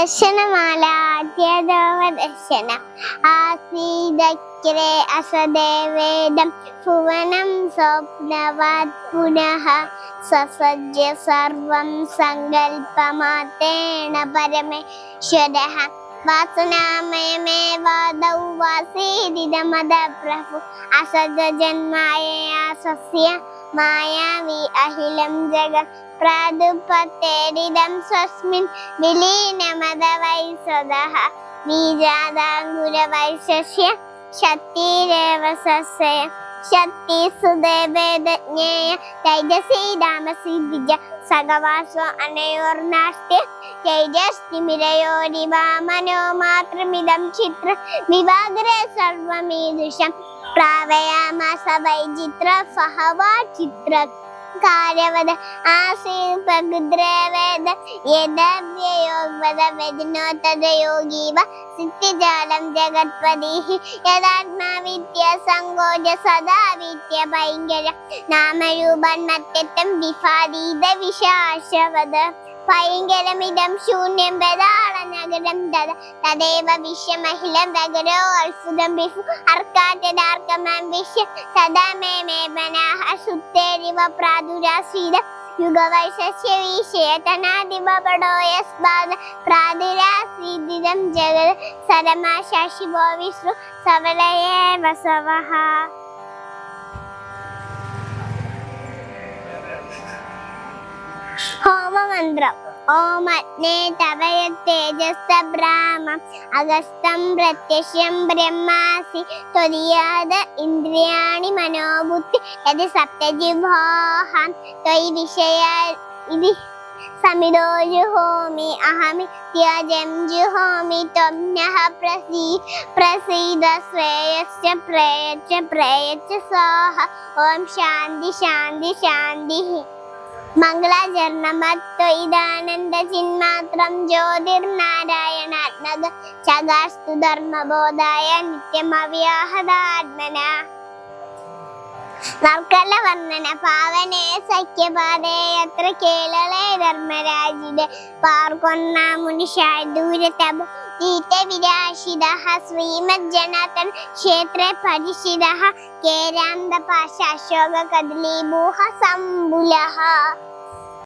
ദർശനമാല ആദ്യതവ ദർശനം ആസീതക്രേ അസദേവേദം ഭുവനം സ്വപ്നവത് പുനഃ സസജ്ജ സർവം സങ്കല്പമാത്തേണ പരമേശ്വര. വാസനാമയമേവാദൗ വാസീതിതമത പ്രഭു അസജന്മായ മായാവി അഹിലം ജഗം പ്രാദുപത്തേരിതം സ്വസ്മിൻ വിലീനമതവൈസദഃ ശശ്യ ശക്തിരേവ സസ്യ. ശക്തി സുദേവേദജ്ഞേയ തൈജസി രാമസി ദ്വിജ. സഗവാസോ അനയോർനാസ്ത്യ തേജസ്തിമിരയോരിവാ മനോ മാത്രമിതം ചിത്ര. വിവാഗ്രേ സർവമീദൃശം പ്രാവയാമാസ വൈചിത്ര സഹവാ ചിത്ര കാര്യവത ആസീപഗുദ്രവേദ യദവ്യയോഗവത വ്യജ്ഞോത്തത യോഗീവ സിദ്ധിജാലം ജഗത്പതിഃ യഥാത്മാ വിദ്യ സങ്കോച സദാ ഭയങ്കര നാമരൂപന്മത്യത്വം വിഫാദീത വിശാശവത ഭയങ്കരമിതം ശൂന്യം ബദാള നഗരം തദ തദേവ വിശ്വമഹിളം തകരോ അത്ഭുതം വിഷു അർക്കാറ്റദാർക്കമം വിശ്വ സദാ മേ മേ മനാഹ സുത്തേരിവ പ്രാദുരാസീത യുഗവൈശസ്യ വീശേതനാദിപടോ യസ്ബാദ പ്രാദുരാസീദിതം ജഗത് സരമാ ശശിവോ വിഷ്ണു സവലയേ വസവഃ ഹോമമന്ത്രം ഓം അഗ്നേ തവയ തേജസ് ബ്രാഹ്മം. അഗസ്തം പ്രത്യക്ഷം ബ്രഹ്മാസി. ത്വരിയാത ഇന്ദ്രിയാണി മനോബുദ്ധി. യത് സപ്തജിഹോഹം ത്വയി വിഷയ ഇതി സമിതോ ജുഹോമി അഹമി. ത്യജം ജുഹോമി ത്വം നഃ പ്രസീ പ്രസീദ ശ്രേയശ്ച പ്രേയച്ച പ്രേയച്ച സ്വാഹ. ഓം ശാന്തി ശാന്തി ശാന്തി മംഗളചരണമത്വൈതാനന്ദ ചിന്മാത്രം ജ്യോതിർനാരായണാത്മക ചകാസ്തു ധർമ്മബോധായ നിത്യമവ്യാഹതാത്മന. നർക്കല വർണന പാവനേ സഖ്യപാതേ അത്ര കേളളേ ധർമ്മരാജിത. പാർക്കൊന്ന മുനിഷായ ദൂരതപ ദീത വിരാശിത ശ്രീമജ്ജനാഥൻ ക്ഷേത്രേ പരിശിത കേരാന്തപാശ അശോക കദലീഭൂഹ സംബുലഃ